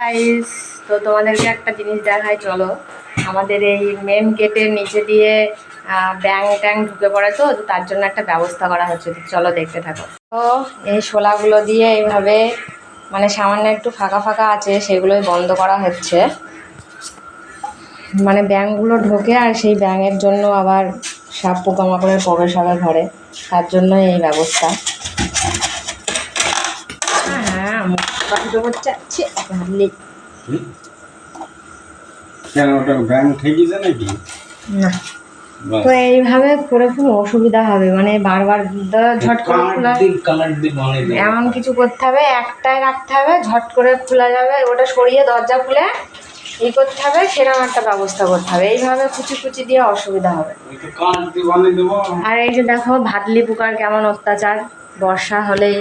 Guys তো তোমাদেরকে একটা জিনিস দেখাই চলো। আমাদের এই মেন গেটের নিচে দিয়ে আহ, ব্যাং ট্যাং ঢুকে পড়ে তো তার জন্য একটা ব্যবস্থা করা হচ্ছে। চলো দেখতে থাকো। তো এই শোলাগুলো দিয়ে এইভাবে মানে সামান্য একটু ফাঁকা ফাঁকা আছে সেগুলোই বন্ধ করা হচ্ছে। মানে ব্যাঙগুলো ঢোকে আর সেই ব্যাঙের জন্য আবার সাপ পোকামাকড়ের প্রবেশ হবে ঘরে। তার জন্য এই ব্যবস্থা। মুখটা ফুটো করছে ছি, ভাবলি কেন ওটা ব্যাংক ঠেকিছে নাকি? না। তো এইভাবে করে খুব অসুবিধা হবে মানে বারবার ঝট করে খোলা এমন কিছু করতে হবে একটাই রাখতে হবে ঝট করে খোলা যাবে ওটা সরিয়ে দরজা খুলে ই করতে হবে সেরকম একটা ব্যবস্থা করতে হবে। এইভাবে কুচি কুচি দিয়ে অসুবিধা হবে। আর এই যে দেখো ভাতলি পোকার কেমন অত্যাচার বর্ষা হলেই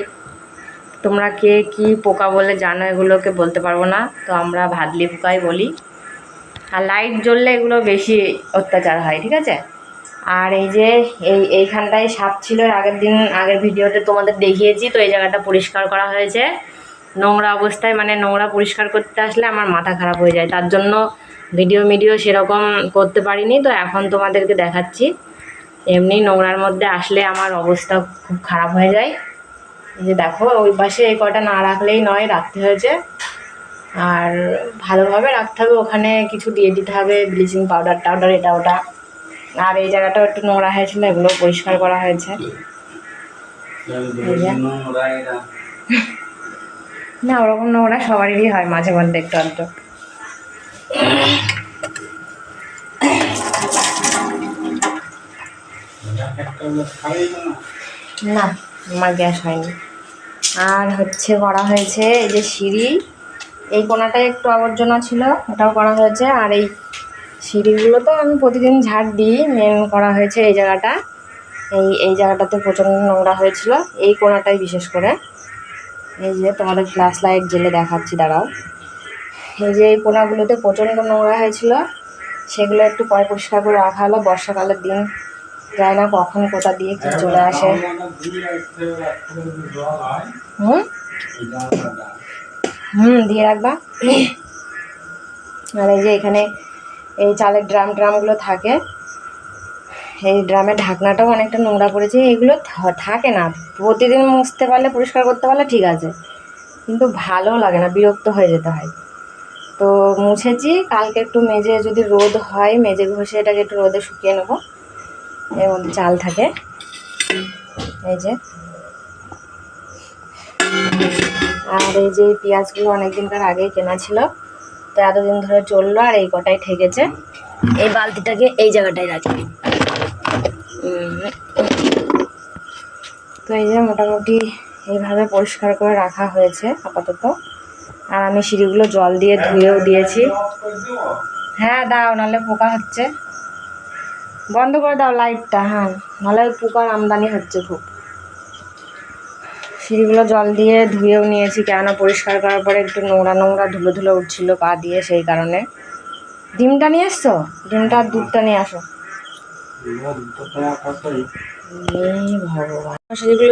তোমরা কে কি পোকা বলে জানো এগুলোকে বলতে পারব না। তো আমরা ভাদলি পোকাই বলি। আর লাইট জ্বললে এগুলো বেশি অত্যাচার হয়, ঠিক আছে? আর এই যে, এই, এইখানটায় সাপ ছিল আগের দিন, আগের ভিডিওতে তোমাদের দেখিয়েছি, তো এই জায়গাটা পরিষ্কার করা হয়েছে। নোংরা অবস্থায় মানে নোংরা পরিষ্কার করতে আসলে আমার মাথা খারাপ হয়ে যায়। তার জন্য ভিডিও মিডিও সেরকম করতে পারিনি, তো এখন তোমাদেরকে দেখাচ্ছি। এমনি নোংরার মধ্যে আসলে আমার অবস্থা খুব খারাপ হয়ে যায়। যে দেখো, ওই পাশে এই কটা না রাখলেই নয়, রাখতে হয়েছে। আর ভালোভাবে রাখতে হবে, ওখানে কিছু দিয়ে দিতে হবে ব্লিচিং পাউডার টাউডার এটা ওটা। আর এই জায়গাটাও একটু নোংরা হয়েছিল, এগুলো পরিষ্কার করা হয়েছে। না, ওরকম নোংরা সবারই হয় মাঝে মধ্যে একটু আধটু না। আমার গ্যাস হয়নি। আর হচ্ছে করা হয়েছে এই যে সিঁড়ি। এই কোনাটায় একটু আবর্জনা ছিল, ওটাও করা হয়েছে। আর এই সিঁড়িগুলো তো আমি প্রতিদিন ঝাড় দিই মেন করা হয়েছে এই জায়গাটা। এই এই জায়গাটাতে প্রচণ্ড নোংরা হয়েছিল, এই কোনাটাই বিশেষ করে। এই যে তোমাদের ফ্ল্যাশ লাইট জেলে দেখাচ্ছি, দাঁড়াও। এই যে এই কোনাগুলোতে প্রচণ্ড নোংরা হয়েছিল, সেগুলো একটু পয় পরিষ্কার করে রাখা হলো। বর্ষাকালের দিন যায় না কখন কোথা দিয়ে কি চলে আসে। হুম? হুম, দিয়ে রাখবা। আর এই যে এখানে এই চালের ড্রাম ড্রামগুলো থাকে। এই ড্রামের ঢাকনাটাও অনেকটা নোংরা পড়েছে। এগুলো থাকে না। প্রতিদিন মুছতে পারলে, পরিষ্কার করতে পারলে ঠিক আছে। কিন্তু ভালো লাগে না, বিরক্ত হয়ে যেতে হয়। তো মুছেছি। কালকে একটু মেজে যদি রোদ হয় মেজে ঘষে এটাকে একটু রোদে শুকিয়ে নেব। এর মধ্যে চাল থাকে। এই যে। আর এই যে পেঁয়াজগুলো অনেক দিনকার আগেই কেনা ছিল, তো এতদিন ধরে চলল আর এই কটাই ঠেকেছে। এই বালতিটাকে এই জায়গাটায় রাখি। তো এই যে মোটামুটি এইভাবে পরিষ্কার করে রাখা হয়েছে আপাতত। আর আমি সিঁড়িগুলো জল দিয়ে ধুয়েও দিয়েছি। হ্যাঁ দাও নাহলে পোকা হচ্ছে। বন্ধ করে দাও লাইটটা হ্যাঁ। নাহলে পোকার আমদানি হচ্ছে খুব। সিঁড়িগুলো জল দিয়ে ধুয়েও নিয়েছি, কেননা পরিষ্কার করার পরে একটু নোংরা নোংরা ধুলো ধুলো উঠছিল পা দিয়ে সেই কারণে। ডিমটা নিয়ে এসছো? ডিমটা আর দুধটা নিয়ে আসো। ভগবান।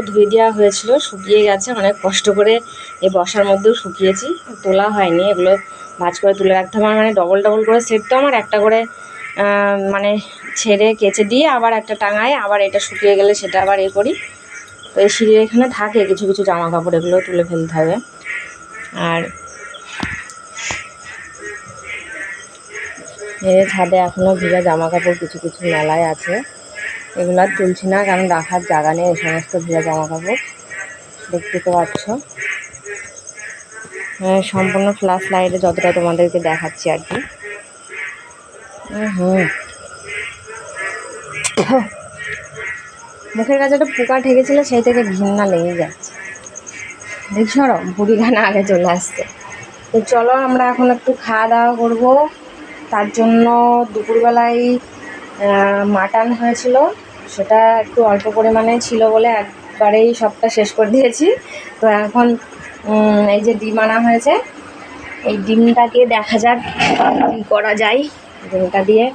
ধুয়ে দেওয়া হয়েছিল, শুকিয়ে গেছে, অনেক কষ্ট করে এই বসার মধ্যেও শুকিয়েছি। তোলা হয়নি, এগুলো ভাজ করে তুলে রাখতে হবে। মানে ডবল ডবল করে সেট তো আমার, একটা করে মানে ছেড়ে কেচে দিয়ে আবার একটা টাঙায় আবার এটা শুকিয়ে গেলে সেটা আবার এ করি। তো এই সিঁড়ির এখানে থাকে কিছু কিছু জামা কাপড় এগুলো তুলে ফেলতে হবে। আর এই ছাদে এখনও ভিজা জামা কাপড় কিছু কিছু মেলায় আছে। এগুলো আর তুলছি না কারণ রাখার জায়গা নেই এই সমস্ত ভিজা জামা কাপড় দেখতে তো পাচ্ছ। হ্যাঁ, সম্পূর্ণ ফ্ল্যাশ লাইটে যতটা তোমাদেরকে দেখাচ্ছি আর কি। হুম। মুখের কাছে একটা পোকা ঠেকেছিল, সেই থেকে ঘৃণা লেগে যাচ্ছে। দেখছ বুড়ি গানা আগে চলে আসছে। তো চলো আমরা এখন একটু খাওয়া দাওয়া করব। তার জন্য দুপুরবেলায় মাটন হয়েছিল। সেটা একটু অল্প পরিমাণে ছিল বলে একবারেই সবটা শেষ করে দিয়েছি। তো এখন এই যে ডিম আনা হয়েছে, এই ডিমটাকে দেখা যাক কী করা যায়। ডিমটা দিয়ে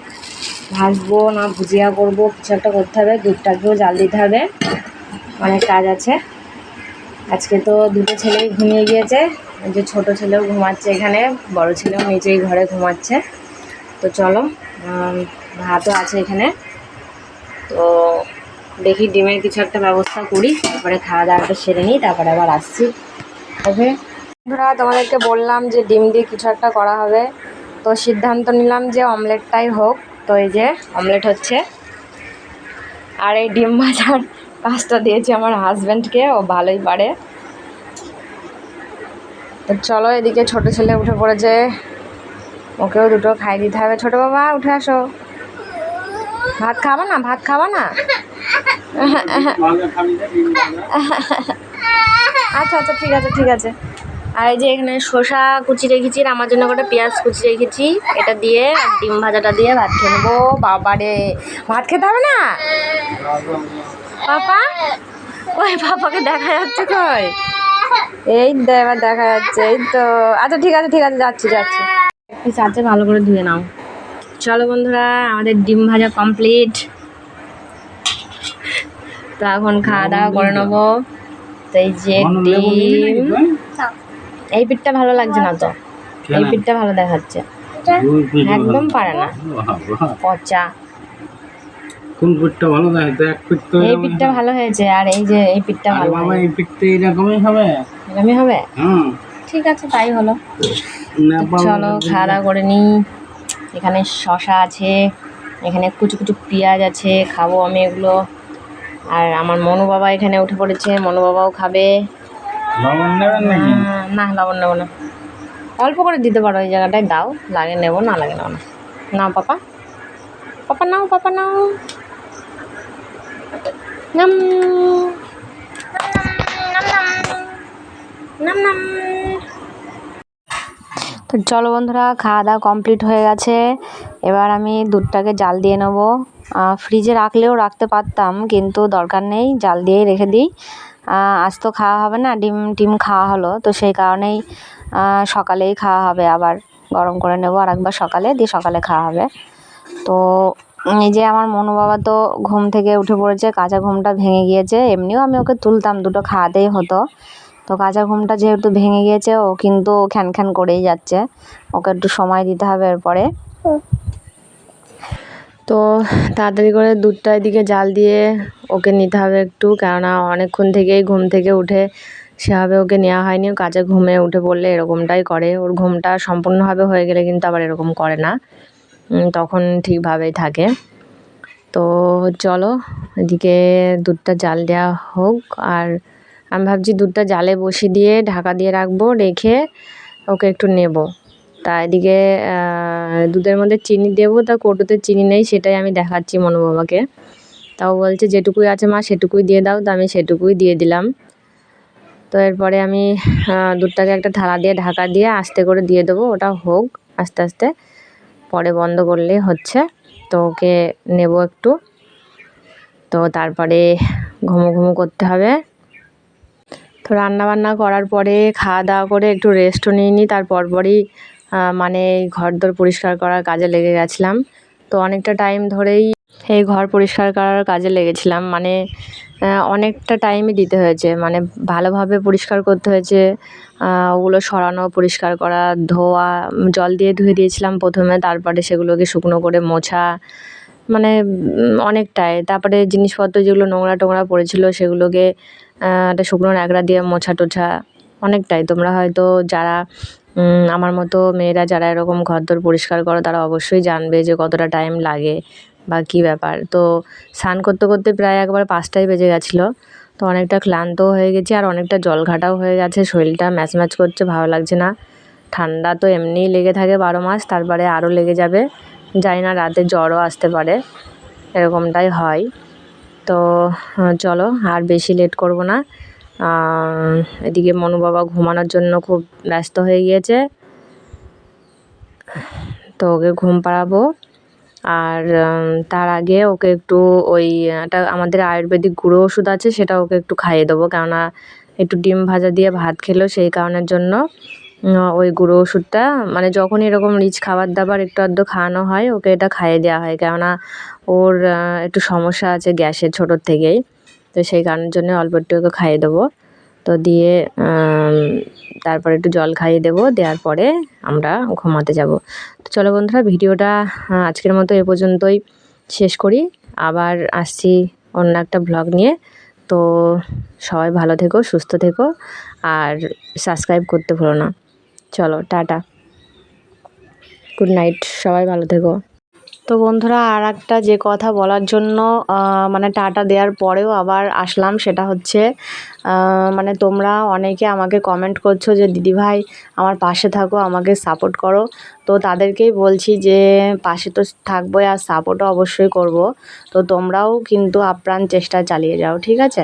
ভাজবো না ভুজিয়া করব, কিছু একটা করতে হবে, দুধটাকেও জাল দিতে হবে। অনেক কাজ আছে। আজকে তো দুটো ছেলেই ঘুমিয়ে গিয়েছে। যে ছোট ছেলেও ঘুমাচ্ছে এখানে, বড় ছেলেও নিচেই ঘরে ঘুমাচ্ছে। তো চলো ভাতও আছে এখানে। তো দেখি ডিমের কিছু একটা ব্যবস্থা করি, তারপরে খাওয়া দাওয়াটা সেরে নিই, তারপরে আবার আসছি। ওকে বন্ধুরা, তোমাদেরকে বললাম যে ডিম দিয়ে কিছু একটা করা হবে। তো সিদ্ধান্ত নিলাম যে অমলেটটাই হোক। তো এই যে অমলেট হচ্ছে। আর এই ডিম ভাজার কাজটা দিয়েছি আমার হাজব্যান্ডকে ও ভালোই পারে। তো চলো এদিকে ছোট ছেলে উঠে পড়েছে। ওকেও দুটো খাই দিতে হবে। ছোট বাবা, উঠে আসো। ভাত খাবা না? ভাত খাবা না? আচ্ছা আচ্ছা ঠিক আছে ঠিক আছে। আর এই যে এখানে শসা কুচি রেখেছি আর আমার জন্য কটা পেঁয়াজ কুচি রেখেছি। এটা দিয়ে আর ডিম ভাজাটা দিয়ে ভাত খেয়ে নেব। বাবারে ভাত খেতে হবে না? পাপা? ওই পাপাকে দেখা যাচ্ছে কই? এই তো এবার দেখা যাচ্ছে এই তো। আচ্ছা ঠিক আছে ঠিক আছে যাচ্ছি যাচ্ছি। একটু চাচে ভালো করে ধুয়ে নাও। চলো বন্ধুরা আমাদের ডিম ভাজা কমপ্লিট। তো এখন খাওয়া দাওয়া করে নেব। তো এই যে ডিম? এই পিঠটা ভালো লাগছে না তো। এই? পিঠটা ভালো দেখাচ্ছে। একদম পারে না। বাবা, পচা। কোন পিঠটা ভালো তো এক পিঠ তো এই পিঠটা ভালো হয়েছে আর এই যে এই পিঠটা ভালো হয়নি। এই পিঠটা এরকমই হবে? এরকমই হবে? হুম ঠিক আছে তাই হলো। চলো খাওয়া দাওয়া করে নিই। এখানে শশা আছে এখানে কুচু কুচু পেঁয়াজ আছে খাব আমি এগুলো। আর আমার মনু বাবা এখানে উঠে পড়েছে মনু বাবাও খাবে। আহ, না অল্প করে দিতে পারো ওই জায়গাটায় দাও। লাগে নেব না লাগে নেব না। নাও পাপা। পাপা নাও পাপা নাও। তো চলো বন্ধুরা খাওয়া দাওয়া কমপ্লিট হয়ে গেছে। এবার আমি দুধটাকে জাল দিয়ে নেব। ফ্রিজে রাখলেও রাখতে পারতাম কিন্তু দরকার নেই। জাল দিয়েই রেখে দিই। আজ তো খাওয়া হবে না, ডিম টিম খাওয়া হলো। তো সেই কারণেই সকালেই খাওয়া হবে। আবার গরম করে নেব আর একবার সকালে, দিয়ে সকালে খাওয়া হবে। তো এই যে আমার মনু বাবা তো ঘুম থেকে উঠে পড়েছে, কাঁচা ঘুমটা ভেঙে গিয়েছে। এমনিও আমি ওকে তুলতাম, দুটো খাওয়াতেই হতো। তো কাঁচা ঘুমটা যেহেতু ভেঙে গিয়েছে, ও কিন্তু খ্যান খ্যান করেই যাচ্ছে। ওকে একটু সময় দিতে হবে এরপরে। তো তাড়াতাড়ি করে দুধটা এদিকে জাল দিয়ে ওকে নিতে হবে একটু, কেননা অনেকক্ষণ থেকেই ঘুম থেকে উঠে সেভাবে ওকে নেওয়া হয়নি। ও কাজে ঘুমে উঠে পড়লে এরকমটাই করে। ওর ঘুমটা সম্পূর্ণভাবে হয়ে গেলে কিন্তু আবার এরকম করে না। তখন ঠিকভাবেই থাকে। তো চলো, এদিকে দুধটা জাল দেওয়া হোক। আর আমি ভাবছি দুধটা জালে বসিয়ে দিয়ে ঢাকা দিয়ে রাখব, রেখে ওকে একটু নেব। তা এদিকে দুধের মধ্যে চিনি দেবো তা কৌটোতে চিনি নেই সেটাই আমি দেখাচ্ছি মনু বাবাকে। তাও বলছে যেটুকুই আছে মা সেটুকুই দিয়ে দাও। তো আমি সেটুকুই দিয়ে দিলাম। তো এরপরে আমি দুধটাকে একটা থালা দিয়ে ঢাকা দিয়ে আস্তে করে দিয়ে দেবো ওটা হোক আস্তে আস্তে। পরে বন্ধ করলেই হচ্ছে তো ওকে নেব একটু। তো তারপরে ঘুমো ঘুমো করতে হবে। তো রান্না বান্না করার পরে খাওয়া দাওয়া করে একটু রেস্টও নিয়ে নিই তার পরপরই আহ, মানে ঘর দর পরিষ্কার করার কাজে লেগে গেছিলাম। তো অনেকটা টাইম ধরেই এই ঘর পরিষ্কার করার কাজে লেগেছিলাম। মানে অনেকটা টাইমই দিতে হয়েছে। মানে ভালোভাবে পরিষ্কার করতে হয়েছে। ওগুলো সরানো, পরিষ্কার করা, ধোয়া, জল দিয়ে ধুয়ে দিয়েছিলাম প্রথমে। তারপরে সেগুলোকে শুকনো করে মোছা। মানে অনেকটাই। তারপরে জিনিসপত্র যেগুলো নোংরা টোংরা পড়েছিল সেগুলোকে একটা শুকনো ন্যাকড়া দিয়ে মোছা টোছা অনেকটাই। তোমরা হয়তো যারা আমার মতো মেয়েরা যারা এরকম ঘরদোর পরিষ্কার করো, তারা অবশ্যই জানবে যে কতটা টাইম লাগে বা কী ব্যাপার। তো স্নান করতে করতে প্রায় একবার পাঁচটাই বেজে গেছিল, তো অনেকটা ক্লান্তও হয়ে গেছি আর অনেকটা জল ঘাটাও হয়ে গেছে, শরীরটা ম্যাচ ম্যাচ করছে, ভালো লাগছে না। ঠান্ডা তো এমনিই লেগে থাকে বারো মাস, তারপরে আরও লেগে যাবে, জানি না রাতে জ্বরও আসতে পারে, এরকমটাই হয়। তো চলো, আর বেশি লেট করব না। এদিকে মনু বাবা ঘুমানোর জন্য খুব ব্যস্ত হয়ে গিয়েছে। তো ওকে ঘুম পাড়াবো। আর তার আগে ওকে একটু ওই, একটা আমাদের আয়ুর্বেদিক গুঁড়ো ওষুধ আছে, সেটা ওকে একটু খাইয়ে দেবো। কেননা একটু ডিম ভাজা দিয়ে ভাত খেলো সেই কারণের জন্য ওই গুঁড়ো ওষুধটা। মানে যখন এরকম রিচ খাবার দাবার একটু আধটু খাওয়ানো হয়, ওকে এটা খাইয়ে দেওয়া হয়। কেননা ওর একটু সমস্যা আছে গ্যাসের ছোটোর থেকেই। তো সেই কারণের জন্য অল্প একটু খাইয়ে দেবো। তো দিয়ে তারপরে একটু জল খাইয়ে দেবো, দেওয়ার পরে আমরা ঘুমাতে যাব। তো চলো বন্ধুরা, ভিডিওটা আজকের মতো এ পর্যন্তই শেষ করি। আবার আসছি অন্য একটা ব্লগ নিয়ে। তো সবাই ভালো থেকো, সুস্থ থেকো, আর সাবস্ক্রাইব করতে ভুলো না। চলো, টাটা। গুড নাইট, সবাই ভালো থেকো। তো বন্ধুরা আর একটা যে কথা বলার জন্য মানে টাটা দেওয়ার পরেও আবার আসলাম সেটা হচ্ছে মানে তোমরা অনেকে আমাকে কমেন্ট করছ যে দিদিভাই আমার পাশে থাকো, আমাকে সাপোর্ট করো। তো তাদেরকেই বলছি যে, পাশে তো থাকবোই আর সাপোর্টও অবশ্যই করব। তো তোমরাও কিন্তু আপ্রাণ চেষ্টা চালিয়ে যাও, ঠিক আছে?